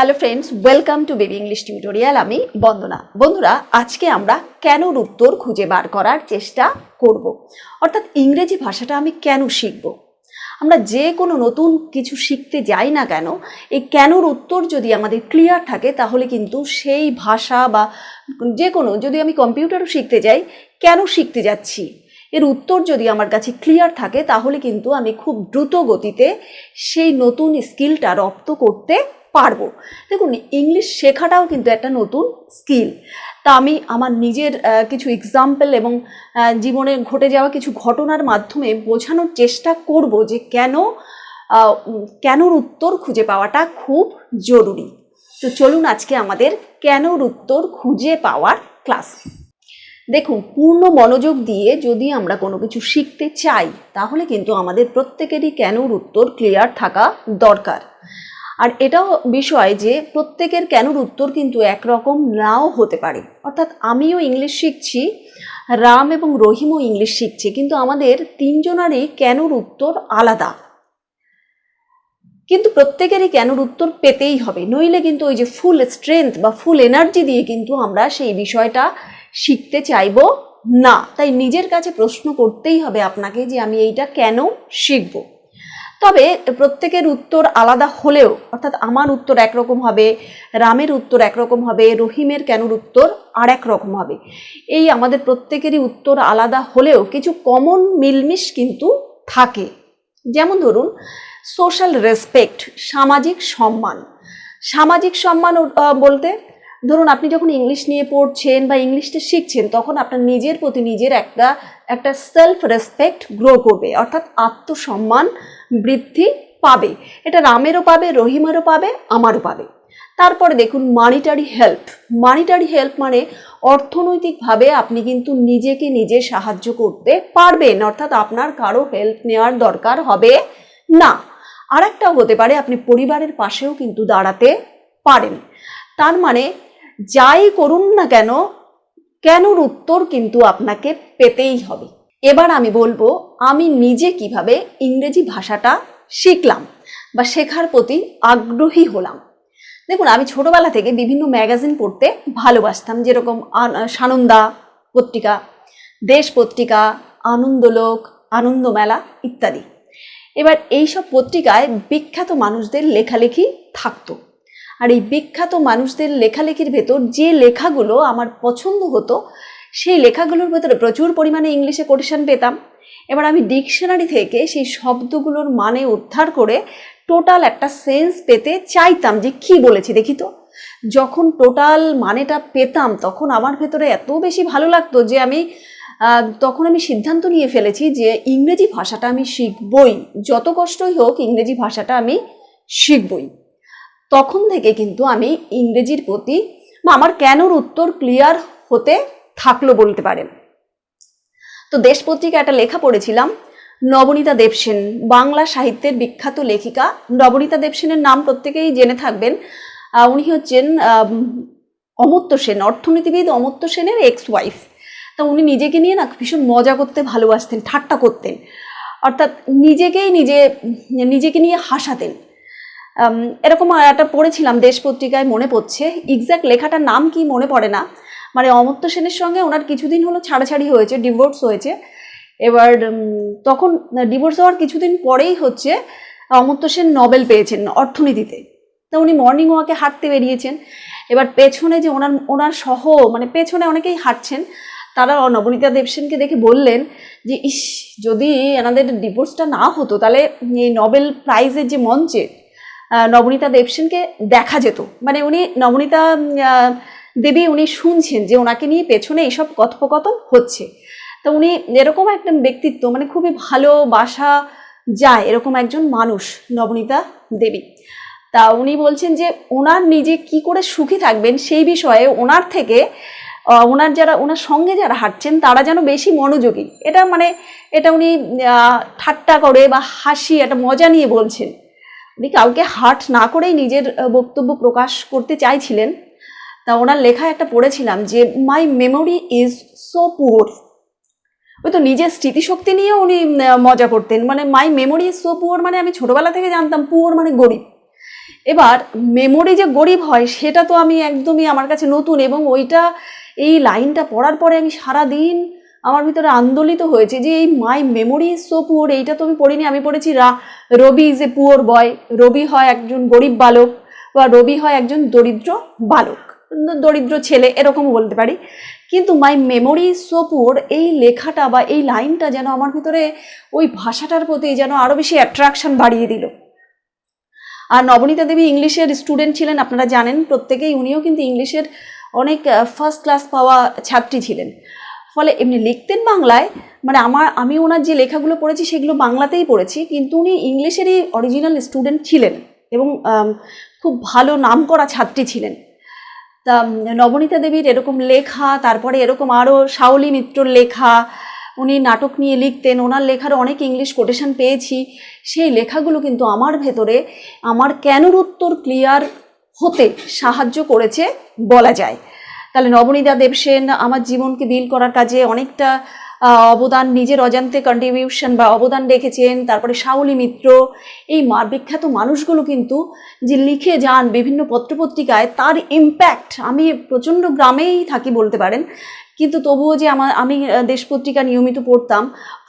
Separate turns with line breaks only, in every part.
Hello friends welcome to baby English tutorial আমি বন্দনা। বন্ধুরা, আজকে আমরা কেনর উত্তর খুঁজে বার করার চেষ্টা করব? অর্থাৎ ইংরেজি ভাষাটা আমি কেন শিখব? আমরা যে কোনো নতুন কিছু শিখতে যাই না কেন, এই কেনর উত্তর যদি আমাদের ক্লিয়ার থাকে, তাহলে কিন্তু সেই ভাষা বা যে কোনো, যদি আমি কম্পিউটারও শিখতে যাই, কেন শিখতে যাচ্ছি? এর উত্তর যদি আমার কাছে ক্লিয়ার থাকে, তাহলে কিন্তু আমি খুব দ্রুত গতিতে সেই নতুন স্কিলটা রপ্ত করতে পারব। দেখুন ইংলিশ শেখাটাও কিন্তু একটা নতুন স্কিল তা আমি আমার নিজের কিছু এক্সাম্পল এবং জীবনে ঘটে যাওয়া কিছু ঘটনার মাধ্যমে বোঝানোর চেষ্টা করব যে কেন কেনর উত্তর খুঁজে পাওয়াটা খুব জরুরি। তো চলুন আজকে আমাদের কেনর উত্তর খুঁজে পাওয়ার ক্লাস দেখুন, পূর্ণ মনোযোগ দিয়ে যদি আমরা কোনো কিছু শিখতে চাই, তাহলে কিন্তু আমাদের প্রত্যেকেরই কেনর উত্তর ক্লিয়ার থাকা দরকার। আর এটাও বিষয় যে প্রত্যেকের কেনর উত্তর কিন্তু একরকম নাও হতে পারে। অর্থাৎ আমিও ইংলিশ শিখছি, রাম এবং রহিমও ইংলিশ শিখছে, কিন্তু আমাদের তিনজনারই কেনর উত্তর আলাদা। কিন্তু প্রত্যেকেরই কেনর উত্তর পেতেই হবে, নইলে কিন্তু ওই যে ফুল স্ট্রেংথ বা ফুল এনার্জি দিয়ে কিন্তু আমরা সেই বিষয়টা শিখতে চাইব না। তাই নিজের কাছে প্রশ্ন করতেই হবে আপনাকে যে আমি এইটা কেন শিখব? তবে প্রত্যেকের উত্তর আলাদা হলেও, অর্থাৎ আমার উত্তর একরকম হবে, রামের উত্তর একরকম হবে, রহিমের কেনর উত্তর আর রকম হবে। এই আমাদের প্রত্যেকেরই উত্তর আলাদা হলেও কিছু কমন মিলমিশ কিন্তু থাকে। যেমন ধরুন সোশ্যাল রেসপেক্ট সামাজিক সম্মান। সামাজিক সম্মান বলতে, ধরুন আপনি যখন ইংলিশ নিয়ে পড়ছেন বা ইংলিশটা শিখছেন, তখন আপনার নিজের প্রতি নিজের একটা একটা সেলফ রেসপেক্ট গ্রো করবে। অর্থাৎ আত্মসম্মান বৃদ্ধি পাবে। এটা রামেরও পাবে, রহিমেরও পাবে, আমারও পাবে। তারপরে দেখুন মানিটারি হেল্প মানিটারি হেল্প মানে অর্থনৈতিকভাবে আপনি কিন্তু নিজেকে নিজে সাহায্য করতে পারবেন, অর্থাৎ আপনার কারও হেল্প নেওয়ার দরকার হবে না। আর একটাও হতে পারে, আপনি পরিবারের পাশেও কিন্তু দাঁড়াতে পারেন। তার মানে যাই করুন না কেন, কেনর উত্তর কিন্তু আপনাকে পেতেই হবে। এবার আমি বলব, আমি নিজে কীভাবে ইংরেজি ভাষাটা শিখলাম বা শেখার প্রতি আগ্রহী হলাম। দেখুন, আমি ছোটবেলা থেকে বিভিন্ন ম্যাগাজিন পড়তে ভালোবাসতাম, যেরকম সানন্দা পত্রিকা, দেশ পত্রিকা, আনন্দলোক, আনন্দমেলা ইত্যাদি। এবার এইসব পত্রিকায় বিখ্যাত মানুষদের লেখালেখি থাকতো। আর এই বিখ্যাত মানুষদের লেখালেখির ভেতর যে লেখাগুলো আমার পছন্দ হতো সেই লেখাগুলোর ভেতরে প্রচুর পরিমাণে ইংলিশে কোটেশন পেতাম। এবার আমি ডিকশনারি থেকে সেই শব্দগুলোর মানে উদ্ধার করে টোটাল একটা সেন্স পেতে চাইতাম যে কি বলেছি দেখি তো। যখন টোটাল মানেটা পেতাম তখন আমার ভেতরে এত বেশি ভালো লাগতো যে আমি তখন আমি সিদ্ধান্ত নিয়ে ফেলেছি যে ইংরেজি ভাষাটা আমি শিখবই। যত কষ্টই হোক ইংরেজি ভাষাটা আমি শিখবই। তখন থেকে কিন্তু আমি ইংরেজির প্রতি, বা আমার কেনর উত্তর ক্লিয়ার হতে থাকল বলতে পারেন। তো দেশ পত্রিকা একটা লেখা পড়েছিলাম, নবনীতা দেবসেন বাংলা সাহিত্যের বিখ্যাত লেখিকা। নবনীতা দেবসেনের নাম প্রত্যেকেই জেনে থাকবেন। উনি হচ্ছেন অমর্ত্য সেন, অর্থনীতিবিদ অমর্ত্য সেনের এক্স ওয়াইফ তা উনি নিজেকে নিয়ে না ভীষণ মজা করতে, ভালোবাসতেন, ঠাট্টা করতেন। অর্থাৎ নিজেকেই নিজে, নিজেকে নিয়ে হাসাতেন। এরকম একটা পড়েছিলাম দেশ পত্রিকায় মনে পড়ছে। এক্স্যাক্ট লেখাটার নাম কি মনে পড়ে না। মানে অমর্ত্য সেনের সঙ্গে ওনার কিছুদিন হলো ছাড়াছাড়ি হয়েছে ডিভোর্স হয়েছে। এবার তখন ডিভোর্স হওয়ার কিছুদিন পরেই হচ্ছে অমর্ত্য সেন নবেল পেয়েছেন অর্থনীতিতে। তো উনি মর্নিং ওয়াকে হাঁটতে বেরিয়েছেন। এবার পেছনে যে ওনার ওনার সহ মানে পেছনে অনেকেই হাঁটছেন, তারা নবনীতা দেবসেনকে দেখে বললেন যে, ইস, যদি এনাদের ডিভোর্সটা না হতো, তাহলে এই নোবেল প্রাইজের যে মঞ্চে নবনীতা দেবসেনকে দেখা যেত। মানে উনি নবনীতা দেবী, উনি শুনছেন যে ওনাকে নিয়ে পেছনে এইসব কথোপকথন হচ্ছে। তো উনি এরকম একটা ব্যক্তিত্ব মানে খুবই ভালোবাসা যায় এরকম একজন মানুষ, নবনীতা দেবী। তা উনি বলছেন যে ওনার নিজে কি করে সুখী থাকবেন সেই বিষয়ে ওনার থেকে ওনার যারা, ওনার সঙ্গে যারা হাঁটছেন তারা যেন বেশি মনোযোগী। এটা মানে এটা উনি ঠাট্টা করে বা হাসি, একটা মজা নিয়ে বলছেন। উনি কাউকে হার্ট না করেই নিজের বক্তব্য প্রকাশ করতে চাইছিলেন। তা ওনার লেখায় একটা পড়েছিলাম যে my memory is so poor ওই তো নিজের স্মৃতিশক্তি নিয়ে উনি মজা করতেন। মানে my memory is so poor মানে আমি ছোটবেলা থেকে জানতাম পুয়ার মানে গরিব। এবার মেমোরি যে গরিব হয়, সেটা তো আমি একদমই আমার কাছে নতুন এবং ওইটা, এই লাইনটা পড়ার পরে আমি সারা দিন আমার ভিতরে আন্দোলিত হয়েছে যে, এই my memory is so poor এইটা তো আমি পড়িনি। আমি পড়েছি রা, রবি ইজ এ পুয়ার বয় রবি হয় একজন গরিব বালক বা রবি হয় একজন দরিদ্র বালক। দরিদ্র ছেলে এরকমও বলতে পারি। কিন্তু মাই মেমোরি সো পুয়ার এই লেখাটা বা এই লাইনটা যেন আমার ভিতরে ওই ভাষাটার প্রতি যেন আরও বেশি অ্যাট্রাকশন বাড়িয়ে দিল। আর নবনীতা দেবী ইংলিশের স্টুডেন্ট ছিলেন, আপনারা জানেন, প্রত্যেকেই উনিও কিন্তু ইংলিশের অনেক ফার্স্ট ক্লাস পাওয়া ছাত্রী ছিলেন। ফলে এমনি লিখতেন বাংলায় মানে আমার, আমি ওনার যে লেখাগুলো পড়েছি, সেগুলো বাংলাতেই পড়েছি, কিন্তু উনি ইংলিশেরই অরিজিনাল স্টুডেন্ট ছিলেন এবং খুব ভালো নাম করা ছাত্রী ছিলেন। তা নবনীতা দেবীর এরকম লেখা, তারপরে এরকম আরও শাওলি মিত্রর লেখা, উনি নাটক নিয়ে লিখতেন, ওনার লেখার অনেক ইংলিশ কোটেশন পেয়েছি। সেই লেখাগুলো কিন্তু আমার ভেতরে আমার কেনর উত্তর ক্লিয়ার হতে সাহায্য করেছে বলা যায়। তাহলে নবনীতা দেবসেন আমার জীবনকে বিল করার কাজে অনেকটা অবদান, নিজের অজান্তে কন্ট্রিবিউশন বা অবদান রেখেছেন, তারপরে শাওলি মিত্র, এই মা বিখ্যাত মানুষগুলো কিন্তু যে লিখে যান বিভিন্ন পত্রপত্রিকায়, তার ইম্প্যাক্ট আমি প্রচণ্ড গ্রামেই থাকি বলতে পারেন। কিন্তু তবুও যে আমার আমি দেশ পত্রিকা নিয়মিত পড়তাম,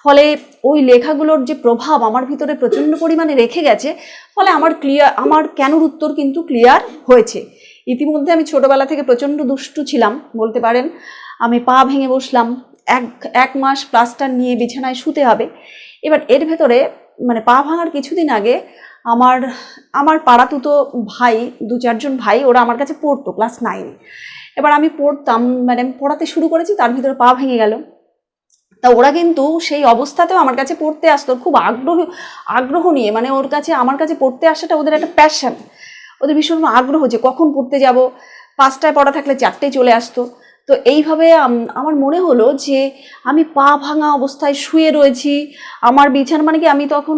ফলে ওই লেখাগুলোর যে প্রভাব আমার ভিতরে প্রচণ্ড পরিমাণে রেখে গেছে, ফলে আমার ক্লিয়ার আমার কেনর উত্তর কিন্তু ক্লিয়ার হয়েছে। ইতিমধ্যে আমি ছোটবেলা থেকে প্রচণ্ড দুষ্টু ছিলাম, বলতে পারেন। আমি পা ভেঙে বসলাম এক এক মাস প্লাস্টার নিয়ে বিছানায় শুতে হবে। এবার এর ভেতরে মানে পা ভাঙার কিছুদিন আগে আমার আমার পাড়াতুতো ভাই, দু চারজন ভাই, ওরা আমার কাছে পড়তো ক্লাস নাইনে। এবার আমি পড়তাম মানে আমি পড়াতে শুরু করেছি, তার ভিতরে পা ভেঙে গেল। তা ওরা কিন্তু সেই অবস্থাতেও আমার কাছে পড়তে আসতো, খুব আগ্রহ আগ্রহ নিয়ে মানে ওর কাছে, আমার কাছে পড়তে আসাটা ওদের একটা প্যাশন ওদের ভীষণ আগ্রহ যে কখন পড়তে যাব। পাঁচটায় পড়া থাকলে চারটেয় চলে আসতো। তো এইভাবে আমার মনে হলো যে আমি পা ভাঙা অবস্থায় শুয়ে রয়েছি। আমার বিছানা মানে কি আমি তখন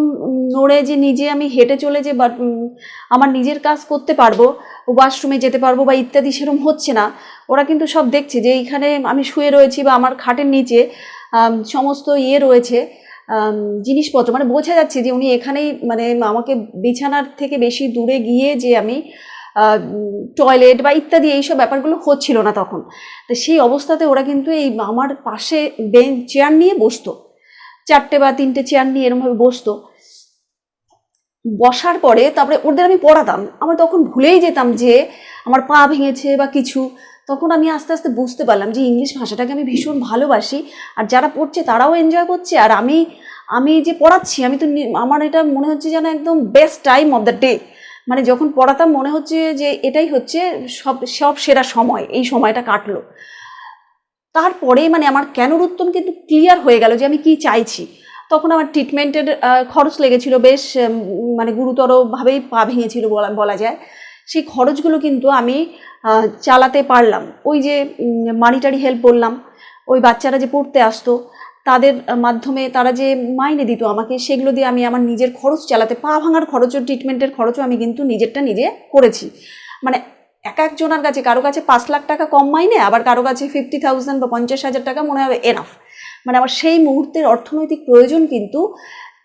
নড়ে যে নিজে আমি হেঁটে চলে যে বাট আমার নিজের কাজ করতে পারব, ওয়াশরুমে যেতে পারব বা ইত্যাদি সেরকম হচ্ছে না। ওরা কিন্তু সব দেখছে যে এইখানে আমি শুয়ে রয়েছি বা আমার খাটের নিচে সমস্ত ইয়ে রয়েছে জিনিসপত্র। মানে বোঝা যাচ্ছে যে উনি এখানেই মানে আমাকে বিছানার থেকে বেশি দূরে গিয়ে যে আমি টয়লেট বা ইত্যাদি এইসব ব্যাপারগুলো হচ্ছিল না তখন। তো সেই অবস্থাতে ওরা কিন্তু এই আমার পাশে বেঞ্চ চেয়ার নিয়ে বসতো। চারটে বা তিনটে চেয়ার নিয়ে এরমভাবে বসতো। বসার পরে তারপরে ওদের আমি পড়াতাম। আমার তখন ভুলেই যেতাম যে আমার পা ভেঙেছে বা কিছু। তখন আমি আস্তে আস্তে বুঝতে পারলাম যে ইংলিশ ভাষাটাকে আমি ভীষণ ভালোবাসি। আর যারা পড়ছে তারাও এনজয় করছে। আর আমি আমি যে পড়াচ্ছি, আমি তো আমার এটা মনে হচ্ছে যেন একদম best time of the day মানে যখন পড়াতাম মনে হচ্ছে যে এটাই হচ্ছে সব সব সেরা সময়, এই সময়টা কাটলো। তারপরে মানে আমার কেনর উত্তম কিন্তু ক্লিয়ার হয়ে গেল যে আমি কি চাইছি। তখন আমার ট্রিটমেন্টের খরচ লেগেছিল বেশ মানে গুরুতরভাবেই পা ভেঙেছিল বলা বলা যায়। সেই খরচগুলো কিন্তু আমি চালাতে পারলাম। ওই যে মানিটারি হেল্প বললাম, ওই বাচ্চারা যে পড়তে আসতো তাদের মাধ্যমে তারা যে মাইনে দিত আমাকে, সেগুলো দিয়ে আমি আমার নিজের খরচ চালাতে, পা ভাঙার খরচও ট্রিটমেন্টের খরচও আমি কিন্তু নিজেরটা নিজে করেছি। মানে এক একজনের কাছে, কারও কাছে পাঁচ লাখ টাকা কম মাইনে, আবার কারও কাছে ফিফটি থাউজেন্ড বা পঞ্চাশ হাজার টাকা মনে হবে এনাফ মানে আমার সেই মুহূর্তের অর্থনৈতিক প্রয়োজন কিন্তু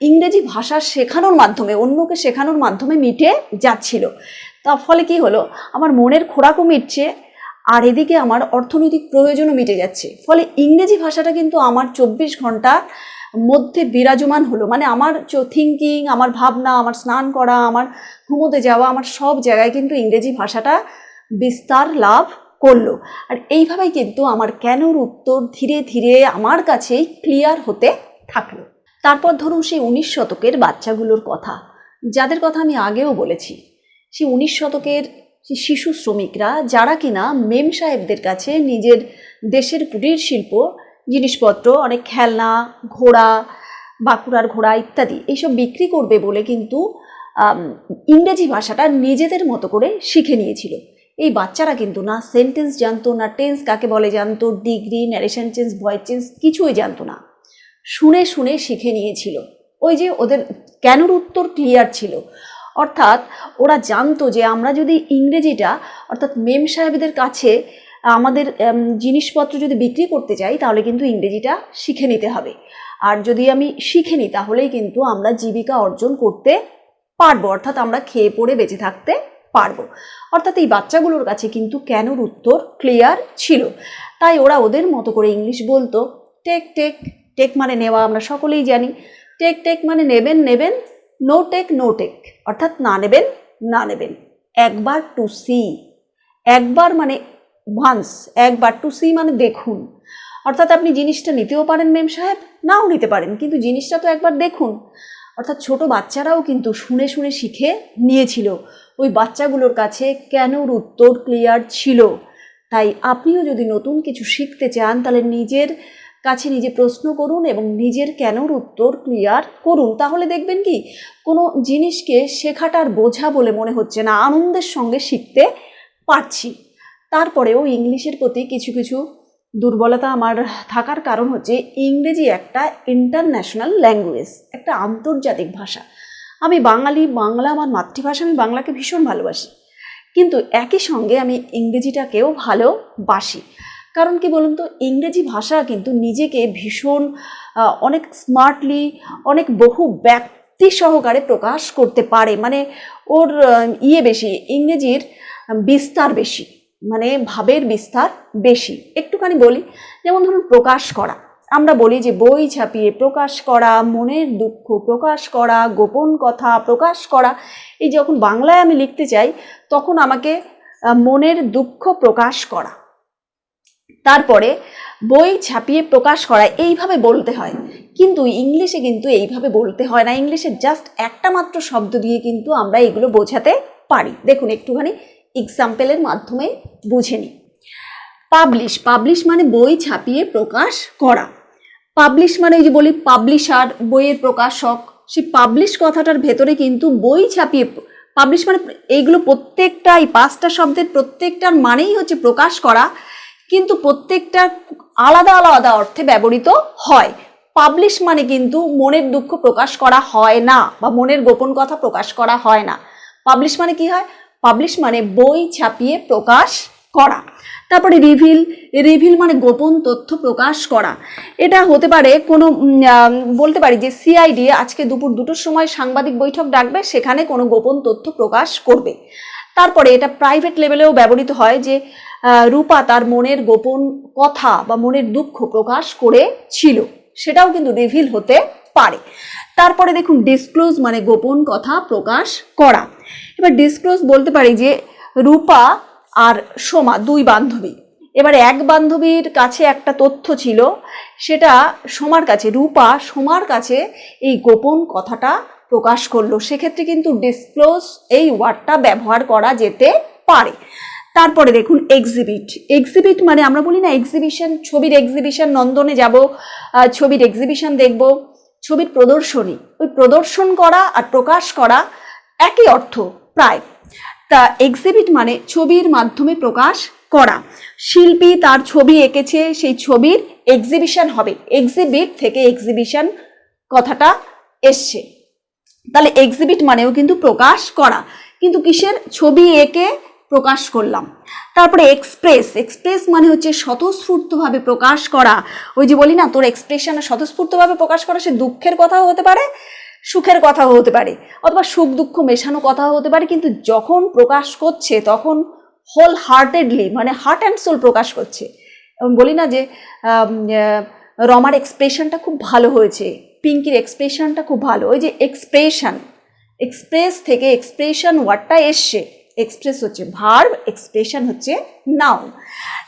ইংরেজি ভাষা শেখানোর মাধ্যমে, অন্যকে শেখানোর মাধ্যমে মিটে যাচ্ছিল। তার ফলে কি হলো? আমার মনের খোরাকও মিটছে আর এদিকে আমার অর্থনৈতিক প্রয়োজনও মিটে যাচ্ছে। ফলে ইংরেজি ভাষাটা কিন্তু আমার চব্বিশ ঘণ্টার মধ্যে বিরাজমান হলো। মানে আমার থিঙ্কিং আমার ভাবনা, আমার স্নান করা, আমার ঘুমোতে যাওয়া, আমার সব জায়গায় কিন্তু ইংরেজি ভাষাটা বিস্তার লাভ করল। আর এইভাবেই কিন্তু আমার কেনর উত্তর ধীরে ধীরে আমার কাছেই ক্লিয়ার হতে থাকল। তারপর ধরুন সেই উনিশ শতকের বাচ্চাগুলোর কথা। যাদের কথা আমি আগেও বলেছি, সেই উনিশ শতকের শিশু শ্রমিকরা যারা কিনা মেম সাহেবদের কাছে নিজের দেশের কুটির শিল্প, জিনিসপত্র, অনেক খেলনা, ঘোড়া, বাঁকুড়ার ঘোড়া ইত্যাদি এইসব বিক্রি করবে বলে কিন্তু ইংরেজি ভাষাটা নিজেদের মতো করে শিখে নিয়েছিল। এই বাচ্চারা কিন্তু না সেন্টেন্স জানতো, না টেন্স কাকে বলে জানতো, degree, narration change, voice change কিছুই জানতো না। শুনে শুনে শিখে নিয়েছিল। ওই যে ওদের কেনর উত্তর ক্লিয়ার ছিল। অর্থাৎ ওরা জানতো যে আমরা যদি ইংরেজিটা, অর্থাৎ মেম সাহেবদের কাছে আমাদের জিনিসপত্র যদি বিক্রি করতে চাই তাহলে কিন্তু ইংরেজিটা শিখে নিতে হবে। আর যদি আমি শিখে নিই তাহলেই কিন্তু আমরা জীবিকা অর্জন করতে পারব, অর্থাৎ আমরা খেয়ে পড়ে বেঁচে থাকতে পারব। অর্থাৎ এই বাচ্চাগুলোর কাছে কিন্তু কেনর উত্তর ক্লিয়ার ছিল। তাই ওরা ওদের মতো করে ইংলিশ বলতো, টেক টেক টেক মানে নেওয়া, আমরা সকলেই জানি। টেক টেক মানে নেবেন নেবেন নো টেক নো টেক অর্থাৎ না নেবেন না নেবেন। একবার টু সি একবার মানে ওয়ান্স একবার টু সি মানে দেখুন। অর্থাৎ আপনি জিনিসটা নিতেও পারেন মেম সাহেব, নাও নিতে পারেন, কিন্তু জিনিসটা তো একবার দেখুন। অর্থাৎ ছোট বাচ্চারাও কিন্তু শুনে শুনে শিখে নিয়েছিল। ওই বাচ্চাগুলোর কাছে কেনর উত্তর ক্লিয়ার ছিল। তাই আপনিও যদি নতুন কিছু শিখতে চান, তাহলে নিজের কাছে নিজে প্রশ্ন করুন এবং নিজের কেনর উত্তর ক্লিয়ার করুন। তাহলে দেখবেন কি, কোনো জিনিসকে শেখাটার বোঝা বলে মনে হচ্ছে না। আনন্দের সঙ্গে শিখতে পারছি। তারপরেও ইংলিশের প্রতি কিছু কিছু দুর্বলতা আমার থাকার কারণ হচ্ছে ইংরেজি একটা ইন্টারন্যাশনাল ল্যাঙ্গুয়েজ একটা আন্তর্জাতিক ভাষা। আমি বাঙালি, বাংলা, আমার মাতৃভাষা, আমি বাংলাকে ভীষণ ভালোবাসি। কিন্তু একই সঙ্গে আমি ইংরেজিটাকেও ভালোবাসি। কারণ কি বলুন তো, ইংরেজি ভাষা কিন্তু নিজেকে ভীষণ অনেক স্মার্টলি অনেক বহু ব্যক্তি সহকারে প্রকাশ করতে পারে। মানে ওর ইয়ে বেশি, ইংরেজির বিস্তার বেশি মানে ভাবের বিস্তার বেশি। একটুখানি বলি, যেমন ধরুন প্রকাশ করা। আমরা বলি যে বই ছাপিয়ে প্রকাশ করা, মনের দুঃখ প্রকাশ করা, গোপন কথা প্রকাশ করা। এই যখন বাংলায় আমি লিখতে চাই, তখন আমাকে মনের দুঃখ প্রকাশ করা। তারপরে বই ছাপিয়ে প্রকাশ করা, এইভাবে বলতে হয়। কিন্তু ইংলিশে কিন্তু এইভাবে বলতে হয় না। ইংলিশে জাস্ট একটা মাত্র শব্দ দিয়ে কিন্তু আমরা এগুলো বোঝাতে পারি। দেখুন, একটুখানি এক্সাম্পলের মাধ্যমে বুঝে নিই। পাবলিশ পাবলিশ মানে বই ছাপিয়ে প্রকাশ করা। পাবলিশ মানে ওই যে বলি পাবলিশার বইয়ের প্রকাশক, সেই পাবলিশ কথাটার ভেতরে কিন্তু বই ছাপিয়ে পাবলিশ মানে এইগুলো প্রত্যেকটা এই পাঁচটা শব্দের প্রত্যেকটার মানেই হচ্ছে প্রকাশ করা। কিন্তু প্রত্যেকটা আলাদা আলাদা অর্থে ব্যবহৃত হয়। পাবলিশ মানে কিন্তু মনের দুঃখ প্রকাশ করা হয় না বা মনের গোপন কথা প্রকাশ করা হয় না। পাবলিশ মানে কি হয়? পাবলিশ মানে বই ছাপিয়ে প্রকাশ করা। তারপরে রিভিল রিভিল মানে গোপন তথ্য প্রকাশ করা। এটা হতে পারে কোনো বলতে পারি যে সিআইডি আজকে দুপুর দুটোর সময় সাংবাদিক বৈঠক ডাকবে, সেখানে কোনো গোপন তথ্য প্রকাশ করবে। তারপরে এটা প্রাইভেট লেভেলেও ব্যবহৃত হয় যে রূপা তার মনের গোপন কথা বা মনের দুঃখ প্রকাশ করেছিল সেটাও কিন্তু রিভিল হতে পারে। তারপরে দেখুন ডিসক্লোজ মানে গোপন কথা প্রকাশ করা। এবার ডিসক্লোজ বলতে পারি যে, রূপা আর সোমা দুই বান্ধবী। এবার এক বান্ধবীর কাছে একটা তথ্য ছিল, সেটা সোমার কাছে, রূপা সোমার কাছে এই গোপন কথাটা প্রকাশ করল। সেক্ষেত্রে কিন্তু ডিসক্লোজ এই ওয়ার্ডটা ব্যবহার করা যেতে পারে। তারপরে দেখুন এক্সিবিট এক্সিবিট মানে আমরা বলি না এক্সিবিশন ছবির এক্সিবিশন নন্দনে যাব ছবির এক্সিবিশন দেখব, ছবির প্রদর্শনী। ওই প্রদর্শন করা আর প্রকাশ করা একই অর্থ প্রায়। তা এক্সিবিট মানে ছবির মাধ্যমে প্রকাশ করা। শিল্পী তার ছবি এঁকেছে, সেই ছবির এক্সিবিশন হবে। এক্সিবিট থেকে এক্সিবিশন কথাটা এসছে। তাহলে এক্সিবিট মানেও কিন্তু প্রকাশ করা। কিন্তু কিসের? ছবি এঁকে প্রকাশ করলাম। তারপরে এক্সপ্রেস এক্সপ্রেস মানে হচ্ছে স্বতঃস্ফূর্তভাবে প্রকাশ করা। ওই যে বলি না, তোর এক্সপ্রেশনে স্বতঃস্ফূর্তভাবে প্রকাশ করা, সে দুঃখের কথাও হতে পারে, সুখের কথাও হতে পারে, অথবা সুখ দুঃখ মেশানো কথাও হতে পারে, কিন্তু যখন প্রকাশ করছে, তখন হোল হার্টেডলি মানে হার্ট অ্যান্ড সোল প্রকাশ করছে। এবং বলি না যে রমার এক্সপ্রেশনটা খুব ভালো হয়েছে, পিঙ্কির এক্সপ্রেশনটা খুব ভালো। ওই যে এক্সপ্রেশন এক্সপ্রেস থেকে এক্সপ্রেশন ওয়ার্ডটা এসছে। এক্সপ্রেস হচ্ছে ভার্ব এক্সপ্রেশন হচ্ছে নাউন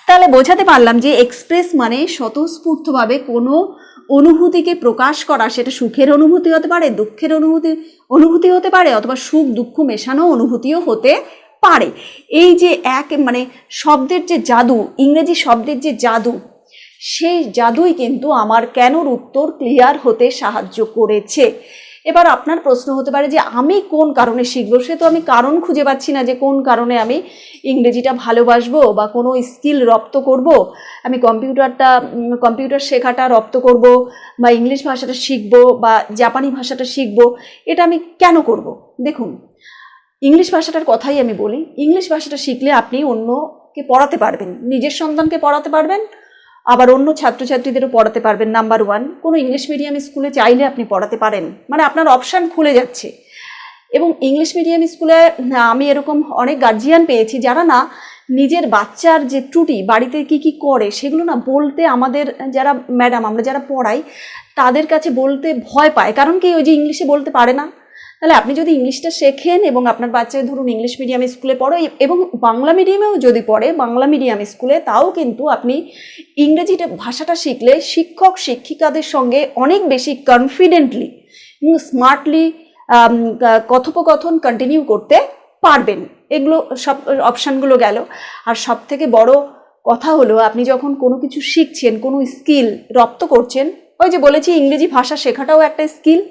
তাহলে বোঝাতে পারলাম যে এক্সপ্রেস মানে স্বতঃস্ফূর্তভাবে কোনো অনুভূতিকে প্রকাশ করা, সেটা সুখের অনুভূতি হতে পারে, দুঃখের অনুভূতি অনুভূতি হতে পারে, অথবা সুখ, দুঃখ, মেশানো অনুভূতিও হতে পারে। এই যে এক মানে শব্দের যে জাদু, ইংরেজি শব্দের যে জাদু, সেই জাদুই কিন্তু আমার কেনর উত্তর ক্লিয়ার হতে সাহায্য করেছে। এবার আপনার প্রশ্ন হতে পারে যে আমি কোন কারণে শিখব? সে তো আমি কারণ খুঁজে পাচ্ছি না যে কোন কারণে আমি ইংরেজিটা ভালোবাসবো বা কোনো স্কিল রপ্ত করব। আমি কম্পিউটারটা কম্পিউটার শেখাটা রপ্ত করব বা ইংলিশ ভাষাটা শিখব বা জাপানি ভাষাটা শিখব, এটা আমি কেন করব? দেখুন, ইংলিশ ভাষাটার কথাই আমি বলি। ইংলিশ ভাষাটা শিখলে আপনি অন্যকে পড়াতে পারবেন, নিজের সন্তানকে পড়াতে পারবেন আবার অন্য ছাত্রছাত্রীদেরও পড়াতে পারবেন নাম্বার ওয়ান কোনো ইংলিশ মিডিয়াম স্কুলে চাইলে আপনি পড়াতে পারেন। মানে আপনার অপশান খুলে যাচ্ছে। এবং ইংলিশ মিডিয়াম স্কুলে আমি এরকম অনেক গার্জিয়ান পেয়েছি যারা না নিজের বাচ্চার যে ত্রুটি, বাড়িতে কি কি করে, সেগুলো না বলতে আমাদের যারা ম্যাডাম আমরা যারা পড়াই, তাদের কাছে বলতে ভয় পায়। কারণ কি ওই যে ইংলিশে বলতে পারে না? তাহলে আপনি যদি ইংলিশটা শেখেন এবং আপনার বাচ্চা ধরুন ইংলিশ মিডিয়াম স্কুলে পড়ো, এবং বাংলা মিডিয়ামেও যদি পড়ে, বাংলা মিডিয়াম স্কুলে তাও কিন্তু আপনি ইংরেজিটা, ভাষাটা শিখলে শিক্ষক, শিক্ষিকাদের সঙ্গে অনেক বেশি কনফিডেন্টলি স্মার্টলি কথোপকথন কন্টিনিউ করতে পারবেন। এগুলো সব অপশানগুলো গেল আর সব থেকে বড় কথা হলো, আপনি যখন কোনো কিছু শিখছেন, কোনো স্কিল রপ্ত করছেন, ওই যে বলেছি ইংরেজি ভাষা শেখাটাও একটা স্কিল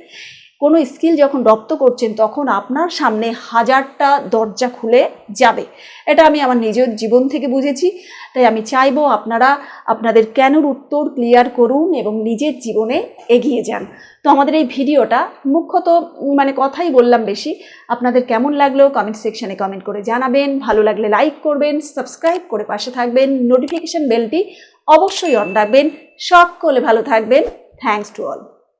কোনো স্কিল যখন রপ্ত করছেন, তখন আপনার সামনে হাজারটা দরজা খুলে যাবে। এটা আমি আমার নিজের জীবন থেকে বুঝেছি। তাই আমি চাইব আপনারা আপনাদের কেনর উত্তর ক্লিয়ার করুন এবং নিজের জীবনে এগিয়ে যান। তো আমাদের এই ভিডিওটা মুখ্যত মানে কথাই বললাম বেশি। আপনাদের কেমন লাগল কমেন্ট সেকশানে কমেন্ট করে জানাবেন। ভালো লাগলে লাইক করবেন সাবস্ক্রাইব করে পাশে থাকবেন নোটিফিকেশান বেলটি অবশ্যই অন রাখবেন। সকলে ভালো থাকবেন। Thanks to all